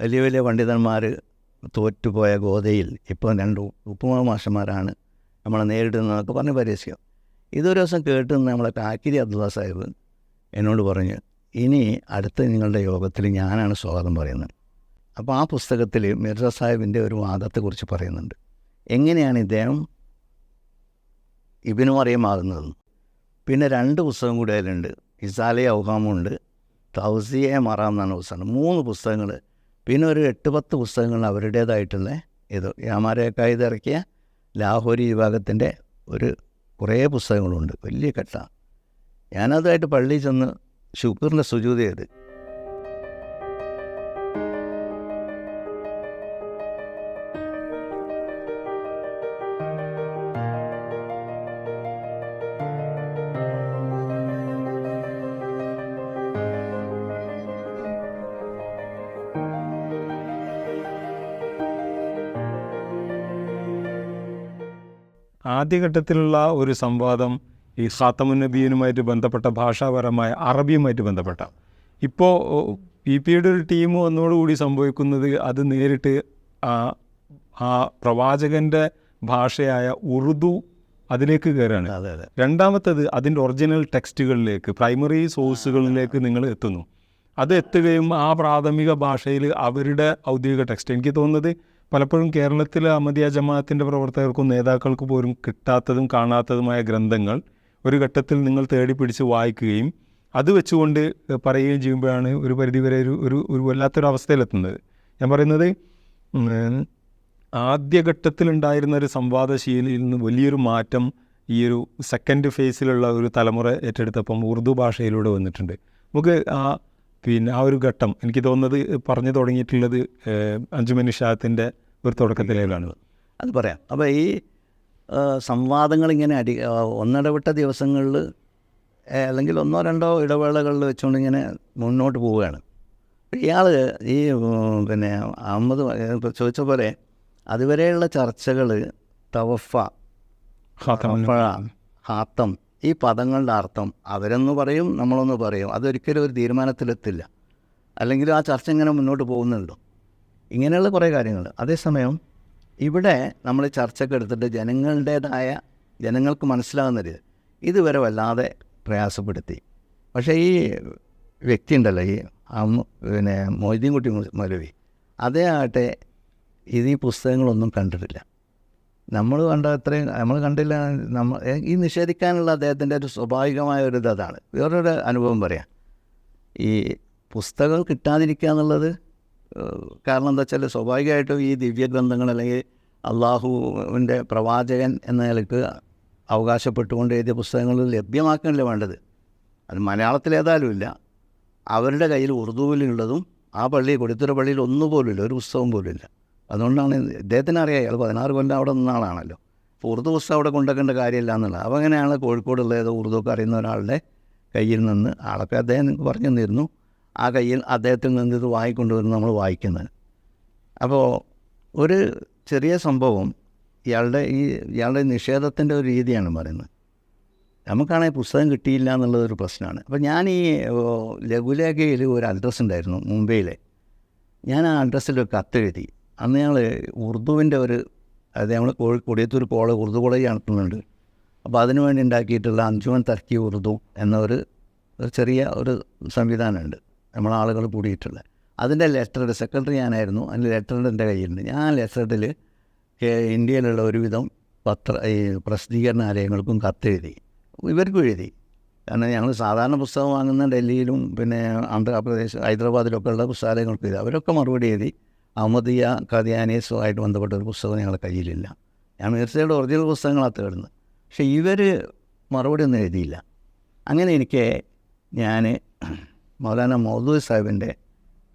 വലിയ വലിയ പണ്ഡിതന്മാർ തോറ്റുപോയ ഗോതയിൽ ഇപ്പോൾ രണ്ട് ഉപ്പുമാ മാഷന്മാരാണ് നമ്മളെ നേരിടുന്നതൊക്കെ പറഞ്ഞ് പരിഹസിക്കും ഇതൊരു ദിവസം കേട്ട് നമ്മളെ കാക്കിരി അബ്ദുള്ള സാഹിബ് എന്നോട് പറഞ്ഞു ഇനി അടുത്ത നിങ്ങളുടെ യോഗത്തിൽ ഞാനാണ് സ്വാഗതം പറയുന്നത്. അപ്പോൾ ആ പുസ്തകത്തിൽ മിർസ സാഹിബിന്റെ ഒരു വാദത്തെക്കുറിച്ച് പറയുന്നുണ്ട്. എങ്ങനെയാണ് ഇദ്ദേഹം ഇബിനു അറിയമാകുന്നത് പിന്നെ രണ്ട് പുസ്തകം കൂടി അതിലുണ്ട്. ഇസാലെ ഔഹാമുണ്ട് തൗസിയെ മറാം എന്നാണ് പുസ്തകം. മൂന്ന് പുസ്തകങ്ങൾ പിന്നെ ഒരു എട്ട് പത്ത് പുസ്തകങ്ങൾ അവരുടേതായിട്ടുള്ള ഇത്. യാമാരയൊക്കെ ഇറക്കിയ ലാഹോരി വിഭാഗത്തിന്റെ ഒരു കുറേ പുസ്തകങ്ങളുണ്ട്. വലിയ കെട്ട ഞാനതുമായിട്ട് പള്ളിയിൽ ചെന്ന് ഷുക്കൂറിന്റെ സുജൂത് ആദ്യഘട്ടത്തിലുള്ള ഒരു സംവാദം ഈ ഖാത്തമുന്നബീനുമായിട്ട് ബന്ധപ്പെട്ട ഭാഷാപരമായ അറബിയുമായിട്ട് ബന്ധപ്പെട്ട. ഇപ്പോൾ പി പിയുടെ ഒരു ടീം വന്നോടുകൂടി സംഭവിക്കുന്നത് അത് നേരിട്ട് ആ ആ പ്രവാചകന്റെ ഭാഷയായ ഉറുദു അതിലേക്ക് കയറുകയാണ് അതെ അതെ. രണ്ടാമത്തത് അതിന്റെ ഒറിജിനൽ ടെക്സ്റ്റുകളിലേക്ക് പ്രൈമറി സോഴ്സുകളിലേക്ക് നിങ്ങൾ എത്തുന്നു. അത് എത്തുകയും ആ പ്രാഥമിക ഭാഷയിൽ അവരുടെ ഔദ്യോഗിക ടെക്സ്റ്റ്. എനിക്ക് തോന്നുന്നത് പലപ്പോഴും കേരളത്തിലെ അഹമ്മദിയ ജമാഅത്തിന്റെ പ്രവർത്തകർക്കും നേതാക്കൾക്ക് പോലും കിട്ടാത്തതും കാണാത്തതുമായ ഗ്രന്ഥങ്ങൾ ഒരു ഘട്ടത്തിൽ നിങ്ങൾ തേടി പിടിച്ച് വായിക്കുകയും അത് വെച്ചുകൊണ്ട് പറയുകയും ചെയ്യുമ്പോഴാണ് ഒരു പരിധിവരെ ഒരു ഒരു ഒരു വല്ലാത്തൊരു അവസ്ഥയിലെത്തുന്നത്. ഞാൻ പറയുന്നത് ആദ്യഘട്ടത്തിലുണ്ടായിരുന്ന ഒരു സംവാദശീലിൽ നിന്ന് വലിയൊരു മാറ്റം ഈ ഒരു സെക്കൻഡ് ഫേസിലുള്ള ഒരു തലമുറ ഏറ്റെടുത്തപ്പം ഉറുദു ഭാഷയിലൂടെ വന്നിട്ടുണ്ട്. നമുക്ക് ആ പിന്നെ ആ ഒരു ഘട്ടം എനിക്ക് തോന്നുന്നത് പറഞ്ഞു തുടങ്ങിയിട്ടുള്ളത് അഞ്ജുമനി ഷാത്തിന്റെ ഒരു തുടക്കത്തിലേക്കാണ് അത് പറയാം. അപ്പോൾ ഈ ഇങ്ങനെ അടി ഒന്നിടവിട്ട ദിവസങ്ങളിൽ അല്ലെങ്കിൽ ഒന്നോ രണ്ടോ ഇടവേളകളിൽ വെച്ചുകൊണ്ട് ഇങ്ങനെ മുന്നോട്ട് പോവുകയാണ്. ഇയാൾ ഈ പിന്നെ അഹമ്മദ് ചോദിച്ച പോലെ അതുവരെയുള്ള ചർച്ചകൾ തവഫ, ഹാത്തം. ഈ പദങ്ങളുടെ അർത്ഥം അവരെന്ന് പറയും നമ്മളൊന്ന് പറയും. അതൊരിക്കലും ഒരു തീരുമാനത്തിലെത്തില്ല. അല്ലെങ്കിൽ ആ ചർച്ച ഇങ്ങനെ മുന്നോട്ട് പോകുന്നുണ്ടോ? ഇങ്ങനെയുള്ള കുറേ കാര്യങ്ങൾ. അതേസമയം ഇവിടെ നമ്മൾ ചർച്ചയ്ക്ക് എടുത്തിട്ട് ജനങ്ങളുടേതായ ജനങ്ങൾക്ക് മനസ്സിലാകുന്ന രീതി ഇതുവരെ വല്ലാതെ പ്രയാസപ്പെടുത്തി. പക്ഷേ ഈ വ്യക്തി ഉണ്ടല്ലോ ഈ പിന്നെ മൊയ്തീൻകുട്ടി മൗലവി അതേ ആകട്ടെ ഇത് ഈ പുസ്തകങ്ങളൊന്നും കണ്ടിട്ടില്ല. നമ്മൾ കണ്ട അത്രയും നമ്മൾ കണ്ടില്ല നമ്മൾ ഈ നിഷേധിക്കാനുള്ള അദ്ദേഹത്തിന്റെ ഒരു സ്വാഭാവികമായ ഒരു ഇത് അതാണ്. വേറൊരു അനുഭവം പറയാം. ഈ പുസ്തകം കിട്ടാതിരിക്കുക എന്നുള്ളത് കാരണം എന്താ വെച്ചാൽ സ്വാഭാവികമായിട്ടും ഈ ദിവ്യഗ്രന്ഥങ്ങൾ അല്ലെങ്കിൽ അള്ളാഹുവിന്റെ പ്രവാചകൻ എന്ന നിലയ്ക്ക് അവകാശപ്പെട്ടുകൊണ്ട് എഴുതിയ പുസ്തകങ്ങൾ ലഭ്യമാക്കാനല്ലേ വേണ്ടത്? അത് മലയാളത്തിൽ ഏതായാലും ഇല്ല. അവരുടെ കയ്യിൽ ഉറുദുവിലുള്ളതും ആ പള്ളി കൊടുത്തുര പള്ളിയിൽ ഒന്നുപോലുമില്ല ഒരു പുസ്തകം പോലും ഇല്ല. അതുകൊണ്ടാണ് ഇദ്ദേഹത്തിന് അറിയാം അയാൾ പതിനാറ് കൊല്ലം അവിടെ നിന്ന ആളാണല്ലോ. അപ്പോൾ ഉറുദു പുസ്തകം അവിടെ കൊണ്ടുവെക്കേണ്ട കാര്യമില്ല എന്നുള്ളത്. അപ്പോൾ അങ്ങനെയാണ് കോഴിക്കോടുള്ള ഏതോ ഉറുദുവൊക്കെ അറിയുന്ന ഒരാളുടെ കയ്യിൽ നിന്ന് ആളൊക്കെ അദ്ദേഹം പറഞ്ഞു തന്നിരുന്നു. ആ കയ്യിൽ അദ്ദേഹത്തിൽ നിന്ന് ഇത് വായിക്കൊണ്ടുവരുന്നു നമ്മൾ വായിക്കുന്നത്. അപ്പോൾ ഒരു ചെറിയ സംഭവം ഇയാളുടെ ഈ ഇയാളുടെ നിഷേധത്തിന്റെ ഒരു രീതിയാണ് പറയുന്നത്. നമുക്കാണെങ്കിൽ പുസ്തകം കിട്ടിയില്ല എന്നുള്ളതൊരു പ്രശ്നമാണ്. അപ്പോൾ ഞാൻ ഈ ലഘുലേഖയിൽ ഒരു അഡ്രസ്സ് ഉണ്ടായിരുന്നു മുംബൈയിലെ. ഞാൻ ആ അഡ്രസ്സിൽ ഒരു കത്തെഴുതി അന്ന് ഞങ്ങൾ ഉറുദുവിന്റെ ഒരു അതായത് നമ്മൾ കോഴി കൊടിയത്തൂർ കോളേജ് ഉറുദു കോളേജ് നടത്തുന്നുണ്ട്. അപ്പോൾ അതിനു വേണ്ടി ഉണ്ടാക്കിയിട്ടുള്ള അഞ്ചുമൻ തർക്കി ഉറുദു എന്നൊരു ഒരു ചെറിയ ഒരു സംവിധാനമുണ്ട്. നമ്മളെ കൂടിയിട്ടുള്ളത് കൂടിയിട്ടുള്ള. അതിന്റെ ലെറ്ററുടെ സെക്രട്ടറി ഞാനായിരുന്നു. അതിന്റെ ലെറ്ററുടെ എന്റെ കയ്യിലുണ്ട്. ഞാൻ ലെറ്ററിൽ ഇന്ത്യയിലുള്ള ഒരുവിധം പത്ര ഈ പ്രസിദ്ധീകരണാലയങ്ങൾക്കും കത്തെഴുതി ഇവർക്കും എഴുതി. കാരണം ഞങ്ങൾ സാധാരണ പുസ്തകം വാങ്ങുന്ന ഡൽഹിയിലും പിന്നെ ആന്ധ്രാപ്രദേശ് ഹൈദരാബാദിലൊക്കെ ഉള്ള പുസ്തകാലയങ്ങൾക്ക് എഴുതി. അവരൊക്കെ മറുപടി എഴുതി. അഹമ്മദിയ ഖദിയാനീസുമായിട്ട് ബന്ധപ്പെട്ട ഒരു പുസ്തകം ഞങ്ങളുടെ കയ്യിലില്ല. ഞാൻ മീർച്ചയുടെ ഒറിജിനൽ പുസ്തകങ്ങളാണ് തേടുന്നത്. പക്ഷേ ഇവർ മറുപടി ഒന്നും എഴുതിയില്ല. അങ്ങനെ എനിക്ക് ഞാൻ മൗലാന മൗദൂദ് സാഹിബിന്റെ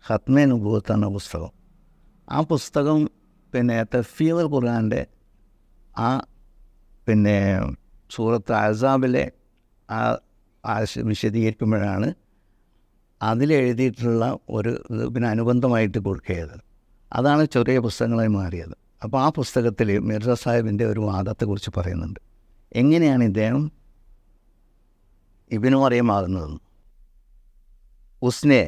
ഹത്മേ നുബൂത്ത് എന്ന പുസ്തകം. ആ പുസ്തകം പിന്നെ തഫീൽ ഖുർആാന്റെ ആ പിന്നെ സൂറത്ത് അസാബിലെ ആ വിശദീകരിക്കുമ്പോഴാണ് അതിലെഴുതിയിട്ടുള്ള ഒരു പിന്നെ അനുബന്ധമായിട്ട് കൊടുക്കിയത് അതാണ് ചെറിയ പുസ്തകങ്ങളായി മാറിയത്. അപ്പോൾ ആ പുസ്തകത്തിൽ മിർസ സാഹിബിന്റെ ഒരു വാദത്തെക്കുറിച്ച് പറയുന്നുണ്ട്. എങ്ങനെയാണ് ഇദ്ദേഹം ഇബിനു അറിയമാകുന്നതെന്ന്? ഉസ്നെ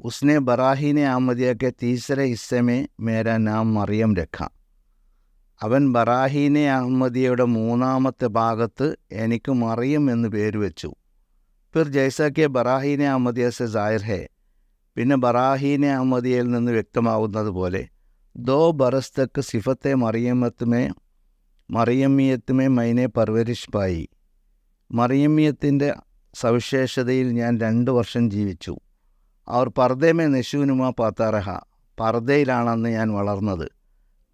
उसने बराहीन अहमदिया के तीसरे हिस्से में मेरा नाम മറിയം രഖ അവൻ ബറാഹീനെ അഹമ്മദിയയുടെ മൂന്നാമത്തെ ഭാഗത്ത് എനിക്ക് മറിയം എന്ന് പേര് വെച്ചു ഫിർ ജൈസ കെ ബറാഹീനെ അഹമ്മദിയ സെ ജാഹിർ ഹെ പിന്നെ ബറാഹീനെ അഹമ്മദിയയിൽ നിന്ന് വ്യക്തമാവുന്നത് പോലെ ദോ ബറസ് തക്ക് സിഫത്തെ മറിയമ്മത്തുമേ മറിയമ്മിയത്തുമേ മൈനെ പർവരിഷ് പായി മറിയമ്മിയത്തിൻ്റെ സവിശേഷതയിൽ ഞാൻ രണ്ട് വർഷം ജീവിച്ചു. അവർ പർദ്ദേമേ നെശൂനുമ പാത്താറഹ പർദയിലാണെന്ന് ഞാൻ വളർന്നത്.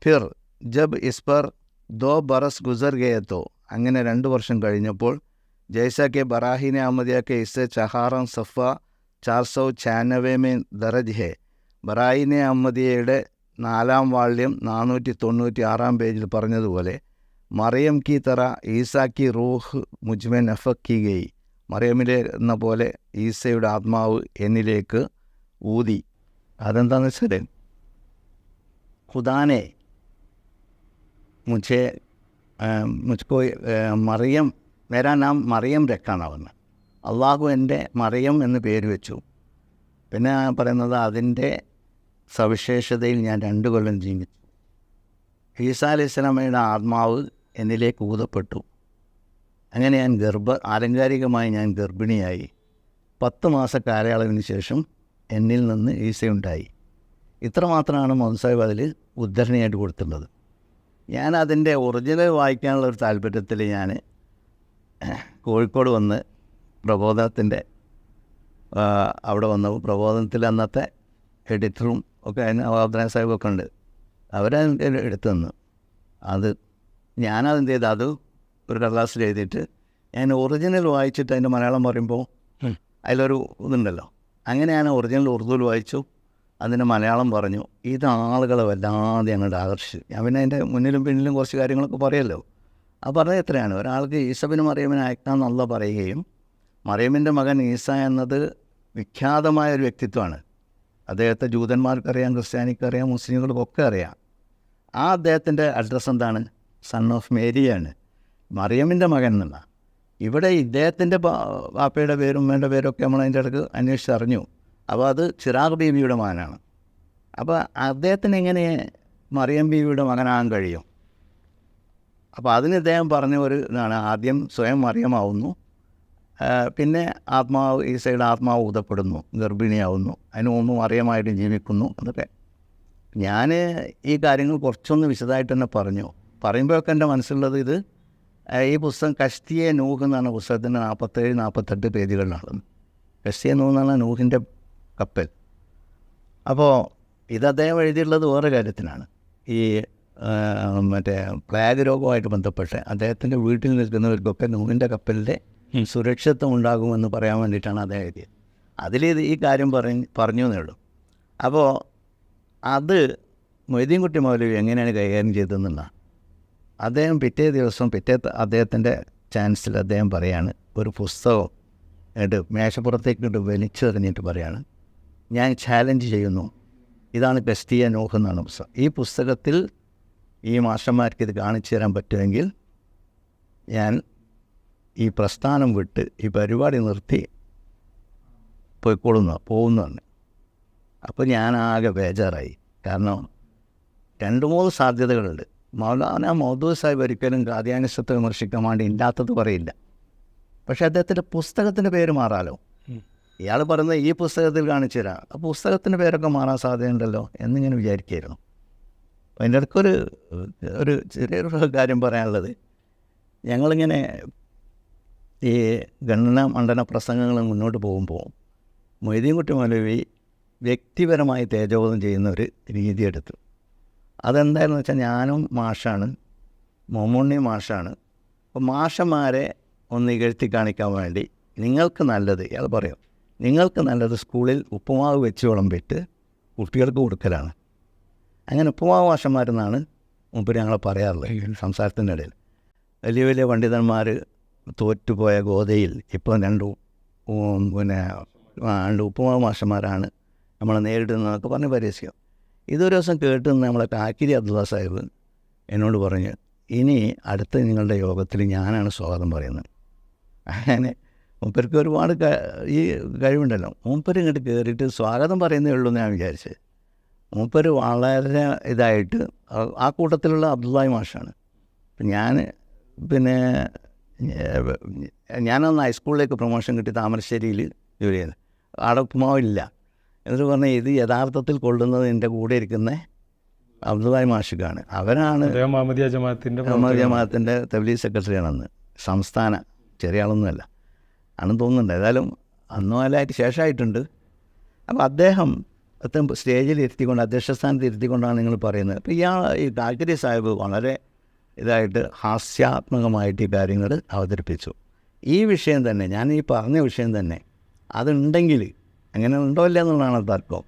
ഫിർ ജബ് ഇസ്പർ ദോ ബറസ് ഗുസർ ഗയത്തോ അങ്ങനെ രണ്ട് വർഷം കഴിഞ്ഞപ്പോൾ ജയ്സ കെ ബറാഹിനെ അഹമ്മദിയ കെ ഇസ് ചഹാറം സഫ ചാർ സൗ ദറജ് ഹെ. ബറാഹിനെ അഹമ്മദിയയുടെ നാലാം വാള്യം നാനൂറ്റി തൊണ്ണൂറ്റി ആറാം പേജിൽ പറഞ്ഞതുപോലെ മറിയം കി തറ ഈസാ കി റൂഹ് മുജ്മെ നഫക്കി ഗയി. മറിയമിലെ എന്ന പോലെ ഈസയുടെ ആത്മാവ് എന്നിലേക്ക് ഊതി. അതെന്താണെന്ന് വെച്ചാൽ ഖുദാനെ മുച്ചേ മുച്ചോ മറിയം വരാൻ നാം മറിയം രക്കാണാവുന്നത് അള്ളാഹു എന്റെ മറിയം എന്ന് പേര് വെച്ചു. പിന്നെ പറയുന്നത് അതിന്റെ സവിശേഷതയിൽ ഞാൻ രണ്ട് കൊല്ലം ജീവിച്ചു. ഈസാ അലൈഹിസ്ലാമയുടെ ആത്മാവ് എന്നിലേക്ക് ഊതപ്പെട്ടു. അങ്ങനെ ഞാൻ ഗർഭ ആലങ്കാരികമായി ഞാൻ ഗർഭിണിയായി. പത്ത് മാസ കാലയളവിന് ശേഷം എന്നിൽ നിന്ന് ഈസയുണ്ടായി. ഇത്രമാത്രമാണ് മൗൻസാഹിബ് അതിൽ ഉദ്ധരണിയായിട്ട് കൊടുത്തിട്ടുള്ളത്. ഞാൻ അതിന്റെ ഒറിജിനൽ വായിക്കാനുള്ള ഒരു താല്പര്യത്തിൽ ഞാൻ കോഴിക്കോട് വന്ന് പ്രബോധനത്തിന്റെ അവിടെ വന്ന. പ്രബോധനത്തിൽ അന്നത്തെ എഡിറ്ററും ഒക്കെ അതിന് അവധാന സാഹിബൊക്കെ ഉണ്ട്. അവരെ എടുത്തു തന്നു. അത് ഞാനതെന്ത് ചെയ്തു? അത് ഒരു കടലാസിൽ എഴുതിയിട്ട് ഞാൻ ഒറിജിനൽ വായിച്ചിട്ട് അതിന്റെ മലയാളം പറയുമ്പോൾ അതിലൊരു ഇതുണ്ടല്ലോ. അങ്ങനെ ഞാൻ ഒറിജിനൽ ഉറുദുവിൽ വായിച്ചു അതിന്റെ മലയാളം പറഞ്ഞു. ഇത് ആളുകളെ വല്ലാതെ അങ്ങോട്ട് ആകർഷിച്ചു. ഞാൻ പിന്നെ അതിന്റെ മുന്നിലും പിന്നിലും കുറച്ച് കാര്യങ്ങളൊക്കെ പറയല്ലോ. ആ പറഞ്ഞത് എത്രയാണ്? ഒരാൾക്ക് ഈസബിന് മറിയമിനെ അയക്കാമെന്നുള്ള പറയുകയും മറിയമ്മിന്റെ മകൻ ഈസ എന്നത് വിഖ്യാതമായ ഒരു വ്യക്തിത്വമാണ്. അദ്ദേഹത്തെ ജൂതന്മാർക്കറിയാം ക്രിസ്ത്യാനിക്കറിയാം മുസ്ലിങ്ങൾക്കൊക്കെ അറിയാം. ആ അദ്ദേഹത്തിന്റെ അഡ്രസ്സ് എന്താണ്? സൺ ഓഫ് മേരിയാണ് മറിയമിന്റെ മകൻ എന്നുള്ള ഇവിടെ ഇദ്ദേഹത്തിന്റെ വാപ്പയുടെ പേരും ഉമ്മേന്റെ പേരൊക്കെ നമ്മൾ അതിന്റെ ഇടയ്ക്ക് അന്വേഷിച്ചറിഞ്ഞു അപ്പോൾ അത് ചിറാഗ് ബീവിയുടെ മകനാണ്. അപ്പോൾ അദ്ദേഹത്തിന് എങ്ങനെ മറിയം ബീവിയുടെ മകനാകാൻ കഴിയും? അപ്പോൾ അതിന് ഇദ്ദേഹം പറഞ്ഞ ഒരു ഇതാണ് ആദ്യം സ്വയം മറിയമാവുന്നു. പിന്നെ ആത്മാവ് ഈസയുടെ ആത്മാവ് ഊതപ്പെടുന്നു ഗർഭിണിയാവുന്നു. അതിന് മുമ്പ് മറിയമായിട്ട് ജീവിക്കുന്നു എന്നൊക്കെ ഞാൻ ഈ കാര്യങ്ങൾ കുറച്ചൊന്ന് വിശദമായിട്ട് തന്നെ പറഞ്ഞു. പറയുമ്പോഴൊക്കെ എന്റെ മനസ്സിലുള്ളത് ഇത് ഈ പുസ്തകം കസ്തിയെ നൂഹ് എന്നാണ് പുസ്തകത്തിന്റെ നാൽപ്പത്തേഴ് നാൽപ്പത്തെട്ട് പേജുകളിലാണ് കസ്തിയെ നൂഹ് എന്നാണ് നൂഹിന്റെ കപ്പൽ. അപ്പോൾ ഇത് അദ്ദേഹം എഴുതിയിട്ടുള്ളത് വേറെ കാര്യത്തിനാണ്. ഈ മറ്റേ പ്ലാഗ് രോഗവുമായിട്ട് ബന്ധപ്പെട്ട് അദ്ദേഹത്തിന്റെ വീട്ടിൽ നിൽക്കുന്നവർക്കൊക്കെ നൂഹിന്റെ കപ്പലിന്റെ സുരക്ഷിതത്വം ഉണ്ടാകുമെന്ന് പറയാൻ വേണ്ടിയിട്ടാണ് അദ്ദേഹം എഴുതിയത്. അതിലേത് ഈ കാര്യം പറഞ്ഞ് പറഞ്ഞു എന്നേ ഉള്ളൂ. അപ്പോൾ അത് മൊയ്തീൻകുട്ടി മൗലവി എങ്ങനെയാണ് കൈകാര്യം ചെയ്തതെന്നുള്ള അദ്ദേഹം പിറ്റേ ദിവസം പിറ്റേ അദ്ദേഹത്തിന്റെ ചാൻസിൽ അദ്ദേഹം പറയാണ് ഒരു പുസ്തകം ഇട്ട് വലിച്ചെറിഞ്ഞിട്ട് പറയാണ് ഞാൻ ചാലഞ്ച് ചെയ്യുന്നു. ഇതാണ് ക്രിസ്തീയ നോഹ് എന്നാണ് പുസ്തകം. ഈ പുസ്തകത്തിൽ ഈ മാഷന്മാർക്ക് ഇത് കാണിച്ചു തരാൻ പറ്റുമെങ്കിൽ ഞാൻ ഈ പ്രസ്ഥാനം വിട്ട് ഈ പരിപാടി നിർത്തി പോയിക്കൊള്ളുന്ന പോകുന്നതാണ് അപ്പോൾ ഞാൻ ആകെ ബേജാറായി. കാരണം രണ്ട് മൂന്ന് സാധ്യതകളുണ്ട്. മൗലാന മൗദൂദ് സാഹിബ് ഒരിക്കലും ഖാദിയാനിസത്തെ വിമർശിക്കാൻ വേണ്ടി ഇല്ലാത്തത് പറയില്ല. പക്ഷേ അദ്ദേഹത്തിന്റെ പുസ്തകത്തിന്റെ പേര് മാറാലോ? ഇയാൾ പറയുന്നത് ഈ പുസ്തകത്തിൽ കാണിച്ചു തരാം. ആ പുസ്തകത്തിന്റെ പേരൊക്കെ മാറാൻ സാധ്യതയുണ്ടല്ലോ എന്നിങ്ങനെ വിചാരിക്കുകയായിരുന്നു. അതിന്റെ ഇടയ്ക്കൊരു ഒരു ചെറിയൊരു കാര്യം പറയാനുള്ളത്. ഞങ്ങളിങ്ങനെ ഈ ഗണന മണ്ഡന പ്രസംഗങ്ങൾ മുന്നോട്ട് പോകുമ്പോൾ മൊയ്തീൻകുട്ടി മൗലവി വ്യക്തിപരമായി തേജോധം ചെയ്യുന്ന ഒരു രീതി എടുത്തു. അതെന്താണെന്ന് വെച്ചാൽ ഞാനും മാഷാണ് മൊമ്മുണ്ണി മാഷാണ്. അപ്പോൾ മാഷന്മാരെ ഒന്ന് ഇകഴ്ത്തി കാണിക്കാൻ വേണ്ടി നിങ്ങൾക്ക് നല്ലത് ഇയാൾ പറയും. നിങ്ങൾക്ക് നല്ലത് സ്കൂളിൽ ഉപ്പുമാവ് വെച്ച് വിളമ്പിട്ട് കുട്ടികൾക്ക് കൊടുക്കലാണ്. അങ്ങനെ ഉപ്പുമാവ് മാഷന്മാരെന്നാണ് മുമ്പ് ഞങ്ങളെ പറയാറുള്ളത് സംസാരത്തിന്റെ ഇടയിൽ. വലിയ വലിയ പണ്ഡിതന്മാർ തോറ്റുപോയ ഗോതയിൽ ഇപ്പോൾ രണ്ട് പിന്നെ രണ്ട് ഉപ്പുമാവ് മാഷന്മാരാണ് നമ്മളെ നേരിടുന്നതൊക്കെ പറഞ്ഞ് പരിഹസിക്കും. ഇതൊരു ദിവസം കേട്ട് നമ്മളെ കാക്കിരി അബ്ദുള്ള സാഹിബ് എന്നോട് പറഞ്ഞ് ഇനി അടുത്ത നിങ്ങളുടെ യോഗത്തിൽ ഞാനാണ് സ്വാഗതം പറയുന്നത്. അങ്ങനെ മൂപ്പർക്ക് ഒരുപാട് ഈ കഴിവുണ്ടല്ലോ. മൂപ്പർ ഇങ്ങോട്ട് കയറിയിട്ട് സ്വാഗതം പറയുന്നേ ഉള്ളൂ എന്ന് ഞാൻ വിചാരിച്ച്. മൂപ്പർ വളരെ ഇതായിട്ട് ആ- കൂട്ടത്തിലുള്ള അബ്ദുള്ളായി മാഷാണ്. ഞാൻ പിന്നെ ഞാനന്ന് ഹൈസ്കൂളിലേക്ക് പ്രൊമോഷൻ കിട്ടി താമരശ്ശേരിയിൽ ജോലി ചെയ്ത്. അവിടെ ഉപ്പുമാവില്ല. എന്നിട്ട് പറഞ്ഞാൽ ഇത് യഥാർത്ഥത്തിൽ കൊള്ളുന്നത് എന്റെ കൂടെ ഇരിക്കുന്ന അബ്ദുബായ് മാഷിക്കാണ്. അവരാണ് അഹമ്മദ് അഹമ്മദിയ ജമാഅത്തിന്റെ മുഹമ്മദ് ജമാഅത്തിന്റെ തബ്ലീഗ് സെക്രട്ടറിയാണ് അന്ന് സംസ്ഥാന ചെറിയ ആളൊന്നുമല്ല. ആണെന്ന് തോന്നുന്നുണ്ട്. ഏതായാലും അന്നും അല്ലായിട്ട് ശേഷമായിട്ടുണ്ട് അപ്പോൾ അദ്ദേഹം അദ്ദേഹം സ്റ്റേജിൽ ഇരുത്തിക്കൊണ്ട് അധ്യക്ഷ സ്ഥാനത്ത് ഇരുത്തിക്കൊണ്ടാണ് നിങ്ങൾ പറയുന്നത്. അപ്പോൾ ഇയാൾ ഈ കാക്കരി സാഹിബ് വളരെ ഇതായിട്ട് ഹാസ്യാത്മകമായിട്ട് ഈ കാര്യങ്ങൾ അവതരിപ്പിച്ചു. ഈ വിഷയം തന്നെ ഞാൻ ഈ പറഞ്ഞ വിഷയം തന്നെ അതുണ്ടെങ്കിൽ അങ്ങനെ ഉണ്ടോ ഇല്ല എന്നുള്ളതാണ് തർക്കം.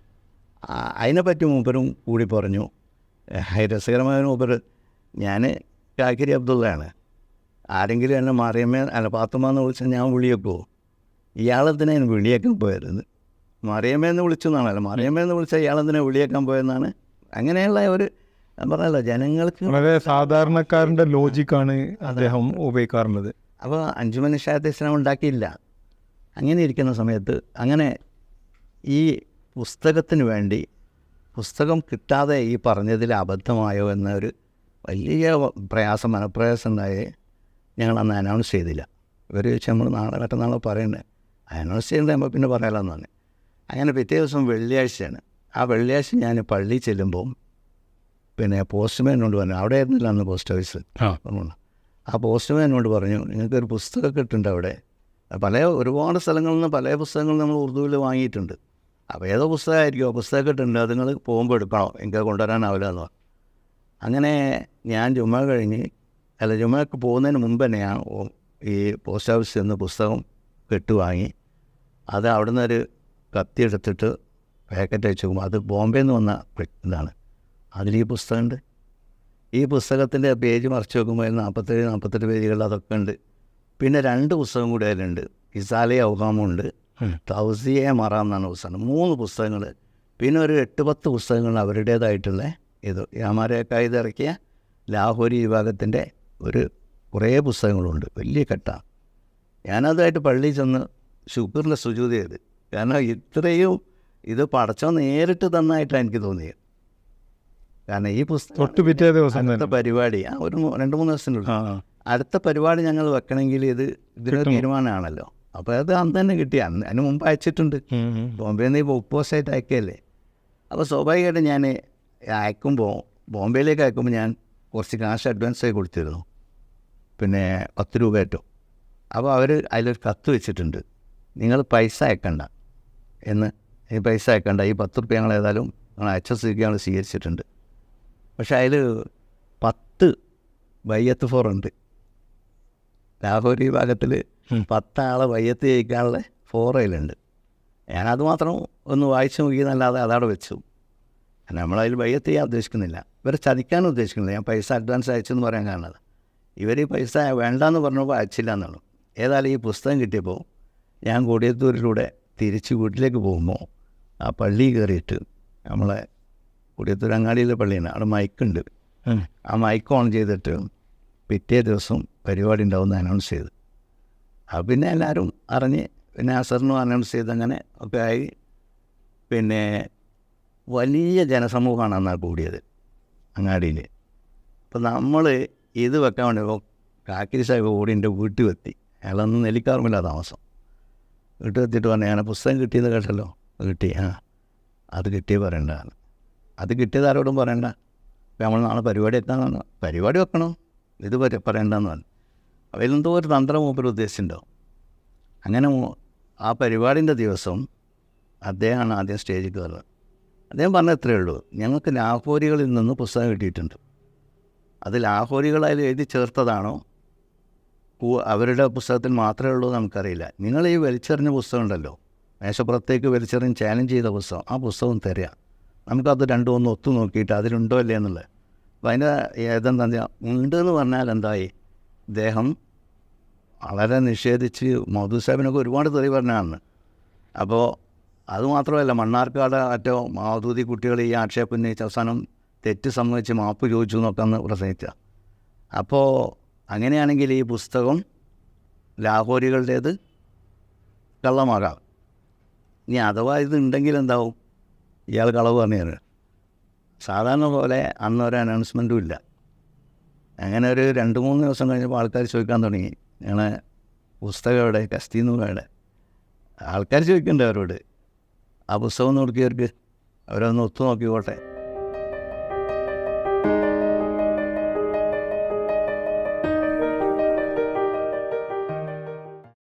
അതിനെപ്പറ്റി മൂപ്പരും കൂടി പറഞ്ഞു. രസകരമായ മൂപ്പർ ഞാൻ കാക്കിരി അബ്ദുള്ളയാണ്. ആരെങ്കിലും എന്നെ മറിയമ്മ അല്ല പാത്തുമ്മ എന്ന് വിളിച്ചാൽ ഞാൻ വിളിയേക്കുമോ ഇയാളെന്തിനാ ഞാൻ വിളിയേക്കാൻ പോയത് മറിയമ്മ എന്ന് വിളിച്ചു എന്നാണല്ലോ മറിയമ്മ എന്ന് വിളിച്ചാൽ ഇയാളെന്തിനാ വിളിയേക്കാൻ പോയെന്നാണ് അങ്ങനെയുള്ള ഒരു പറഞ്ഞല്ലോ ജനങ്ങൾക്ക് വളരെ സാധാരണക്കാരന്റെ ലോജിക്കാണ് അദ്ദേഹം ഉപയോഗിക്കാറുള്ളത്. അപ്പോൾ അഞ്ചുമൻ നിഷാദ് ഇസ്ലാം ഉണ്ടാക്കിയില്ല. അങ്ങനെ ഇരിക്കുന്ന സമയത്ത് അങ്ങനെ ഈ പുസ്തകത്തിന് വേണ്ടി പുസ്തകം കിട്ടാതെ ഈ പറഞ്ഞതിൽ അബദ്ധമായോ എന്നൊരു വലിയ പ്രയാസം മനപ്രയാസം ഉണ്ടായി. ഞങ്ങൾ അന്ന് അനൗൺസ് ചെയ്തില്ല. ഇവർ ചോദിച്ചാൽ നമ്മൾ നാളെ മറ്റന്നാളോ പറയണ്ടേ? അനൗൺസ് ചെയ്യുന്നത് നമ്മൾ പിന്നെ പറയാമെന്ന് പറഞ്ഞു. അങ്ങനെ പിറ്റേ ദിവസം വെള്ളിയാഴ്ചയാണ്. ആ വെള്ളിയാഴ്ച ഞാൻ പള്ളിയിൽ ചെല്ലുമ്പോൾ പിന്നെ പോസ്റ്റ്മാനോട് പറഞ്ഞു അവിടെ ആയിരുന്നില്ല അന്ന് പോസ്റ്റ് ഓഫീസ് ആ. പോസ്റ്റ്മാനോട് പറഞ്ഞു നിങ്ങൾക്കൊരു പുസ്തകം കിട്ടുന്നുണ്ട് അവിടെ. പല ഒരുപാട് സ്ഥലങ്ങളിൽ നിന്ന് പല പുസ്തകങ്ങൾ നമ്മൾ ഉറുദുവിൽ വാങ്ങിയിട്ടുണ്ട്. അപ്പോൾ ഏതോ പുസ്തകമായിരിക്കും. പുസ്തകമൊക്കെ ഇട്ടുണ്ട് അത് നിങ്ങൾ പോകുമ്പോൾ എടുക്കണോ. എനിക്ക് കൊണ്ടുവരാനാവില്ല എന്ന് പറഞ്ഞു. അങ്ങനെ ഞാൻ ജുമ കഴിഞ്ഞ് അല്ല ജുമക്ക് പോകുന്നതിന് മുമ്പ് തന്നെ ഞാൻ ഈ പോസ്റ്റ് ഓഫീസിൽ നിന്ന് പുസ്തകം കെട്ട് വാങ്ങി അത് അവിടെ ഒരു കത്തി എടുത്തിട്ട് പാക്കറ്റ് അയച്ചു അത് ബോംബെ നിന്ന് വന്ന ഇതാണ്. അതിൽ ഈ പുസ്തകമുണ്ട്. ഈ പുസ്തകത്തിന്റെ പേജ് മറിച്ച് നോക്കുമ്പോൾ നാൽപ്പത്തേഴ് നാൽപ്പത്തെട്ട് പേജുകളിൽ അതൊക്കെ ഉണ്ട്. പിന്നെ രണ്ട് പുസ്തകം കൂടി അതിലുണ്ട്. ഇസാലെ ഔഹാമുണ്ട്. തൗസിയെ മറാം എന്നാണ് പുസ്തകം. മൂന്ന് പുസ്തകങ്ങൾ. പിന്നെ ഒരു എട്ട് പത്ത് പുസ്തകങ്ങൾ അവരുടേതായിട്ടുള്ള ഇത്. യാമാരയൊക്കെ ഇറക്കിയ ലാഹോരി വിഭാഗത്തിന്റെ ഒരു കുറേ പുസ്തകങ്ങളുണ്ട്. വലിയ കെട്ട. ഞാനതായിട്ട് പള്ളിയിൽ ചെന്ന് ഷുഗറിന്റെ സുജൂതി ചെയ്ത്. കാരണം ഇത്രയും ഇത് പടച്ചോ നേരിട്ട് തന്നായിട്ടാണ് എനിക്ക് തോന്നിയത്. കാരണം ഈ പുസ്തകം തൊട്ട് പിറ്റേ ദിവസം അടുത്ത പരിപാടി ആ ഒരു രണ്ട് മൂന്ന് ദിവസത്തിനുള്ളിൽ. അടുത്ത പരിപാടി ഞങ്ങൾ വെക്കണമെങ്കിൽ ഇത് ഇതിനൊരു തീരുമാനമാണല്ലോ. അപ്പോൾ അത് അന്ന് തന്നെ കിട്ടി. അന്ന് അതിന് മുമ്പ് അയച്ചിട്ടുണ്ട്. ബോംബെയിൽ നിന്ന് ഇപ്പോൾ പോസ്റ്റായിട്ട് അയക്കല്ലേ? അപ്പോൾ സ്വാഭാവികമായിട്ട് ഞാൻ അയക്കുമ്പോൾ ബോംബെയിലേക്ക് അയക്കുമ്പോൾ ഞാൻ കുറച്ച് കാശ് അഡ്വാൻസ് ആയി കൊടുത്തിരുന്നു. പിന്നെ പത്ത് രൂപ ഏറ്റവും അപ്പോൾ അവർ അതിലൊരു കത്ത് വെച്ചിട്ടുണ്ട്. നിങ്ങൾ പൈസ അയക്കണ്ട. എന്ന് ഈ പൈസ അയക്കണ്ട. ഈ പത്ത് റുപ്യ ഞങ്ങൾ ഏതായാലും ഞങ്ങൾ അയച്ച സ്ഥിതിക്ക് ഞങ്ങൾ സ്വീകരിച്ചിട്ടുണ്ട്. പക്ഷേ അതിൽ പത്ത് വയ്യത്ത് ഫോറുണ്ട് ലാഹോരി വിഭാഗത്തിൽ ഉം. പത്താളെ വയ്യത്ത് ജയിക്കാനുള്ള ഫോർ അതിലുണ്ട് ഞാനത് മാത്രം ഒന്ന് വായിച്ചു നോക്കിയെന്നല്ലാതെ അതവിടെ വെച്ചു. നമ്മളതിൽ വയ്യത്ത് ചെയ്യാൻ ഉദ്ദേശിക്കുന്നില്ല. ഇവരെ ചതിക്കാനും ഉദ്ദേശിക്കുന്നില്ല. ഞാൻ പൈസ അഡ്വാൻസ് അയച്ചെന്ന് പറയാൻ കാരണം ഇവർ ഈ പൈസ വേണ്ടാന്ന് പറഞ്ഞപ്പോൾ അയച്ചില്ല എന്നുള്ളൂ ഏതായാലും ഈ പുസ്തകം കിട്ടിയപ്പോൾ ഞാൻ കൊടിയത്തൂരിലൂടെ തിരിച്ച് വീട്ടിലേക്ക് പോകുമ്പോൾ ആ പള്ളി കയറിയിട്ട് നമ്മളെ കൊടിയത്തൂർ അങ്ങാടിയിലെ പള്ളിയാണ്. അവിടെ മൈക്കുണ്ട്. ആ മൈക്ക് ഓൺ ചെയ്തിട്ട് പിറ്റേ ദിവസം പരിപാടി ഉണ്ടാവുമെന്ന് അനൗൺസ് ചെയ്തു. അത് പിന്നെ എല്ലാവരും അറിഞ്ഞ് പിന്നെ അസറിനും അനൗൺസ് ചെയ്തങ്ങനെ ഒക്കെ ആയി. പിന്നെ വലിയ ജനസമൂഹമാണ് അന്നാ കൂടിയത് അങ്ങാടിയിൽ അപ്പോൾ നമ്മൾ ഇത് വെക്കാൻ വേണ്ടി കാക്കിരി സാഹിബ് കൂടി എന്റെ വീട്ടിൽ എത്തി അയാളൊന്നും നെല്ലിക്കാറുമില്ല താമസം. വീട്ടിൽ എത്തിയിട്ട് പറഞ്ഞു ഞാൻ പുസ്തകം കിട്ടിയെന്ന് കേട്ടല്ലോ? കിട്ടി ആ. അത് കിട്ടിയേ പറയണ്ട. അത് കിട്ടിയത് ആരോടും പറയണ്ട. അപ്പം നമ്മൾ നാളെ പരിപാടി എത്താന്നാണ് പരിപാടി വെക്കണം? ഇത് പറയണ്ടെന്ന് പറഞ്ഞു. അതിലെന്തോ ഒരു തന്ത്രം മൂപ്പർ ഉദ്ദേശിച്ചിട്ടുണ്ടാവും. അങ്ങനെ ആ പരിപാടിന്റെ ദിവസം അദ്ദേഹമാണ് ആദ്യം സ്റ്റേജിൽ കയറുന്നത്. അദ്ദേഹം പറഞ്ഞ ഇത്രയേ ഉള്ളൂ ഞങ്ങൾക്ക് ലാഹോരികളിൽ നിന്ന് പുസ്തകം കിട്ടിയിട്ടുണ്ട്. അത് ലാഹോരികളായി എഴുതി ചേർത്തതാണോ? അവരുടെ പുസ്തകത്തിൽ മാത്രമേ ഉള്ളൂ നമുക്കറിയില്ല. നിങ്ങൾ ഈ വലിച്ചെറിഞ്ഞ പുസ്തകം ഉണ്ടല്ലോ മേശപ്പുറത്തേക്ക് വലിച്ചെറിഞ്ഞ് ചാലഞ്ച് ചെയ്ത പുസ്തകം ആ പുസ്തകം തരിക നമുക്കത് രണ്ടും ഒന്ന് ഒത്തു നോക്കിയിട്ട് അതിലുണ്ടോ അല്ലേ എന്നുള്ളത്. അപ്പോൾ അതിന്റെ ഏതെന്താ ഉണ്ട് എന്ന് പറഞ്ഞാൽ എന്തായി? ഇദ്ദേഹം വളരെ നിഷേധിച്ച് മധു സാഹിബിനൊക്കെ ഒരുപാട് തെറി പറഞ്ഞാണ് അപ്പോൾ അതുമാത്രമല്ല മണ്ണാർക്കാട് മറ്റോ മാധൂതി കുട്ടികൾ ഈ ആക്ഷേപം ഉന്നയിച്ച അവസാനം തെറ്റ് സംബന്ധിച്ച് മാപ്പ് ചോദിച്ചു എന്നൊക്കെ അന്ന് പ്രസംഗിച്ച. അപ്പോൾ അങ്ങനെയാണെങ്കിൽ ഈ പുസ്തകം ലാഹോരികളുടേത് കള്ളമാകാം. ഇനി അഥവാ ഇത് ഉണ്ടെങ്കിൽ എന്താവും? ഇയാൾ കളവ് പറഞ്ഞു തരുന്നത് സാധാരണ പോലെ അന്നൊരു അനൗൺസ്മെന്റും ഇല്ല. അങ്ങനെ ഒരു രണ്ട് മൂന്ന് ദിവസം കഴിഞ്ഞപ്പോൾ ആൾക്കാർ ചോദിക്കാൻ തുടങ്ങി. ഞങ്ങളെ പുസ്തകം എവിടെ? കസ്തീന്നു എവിടെ ആൾക്കാർ ചോദിക്കണ്ടേ അവരോട്. ആ പുസ്തകം നോക്കിയവർക്ക് അവരൊന്ന് ഒത്തു നോക്കിക്കോട്ടെ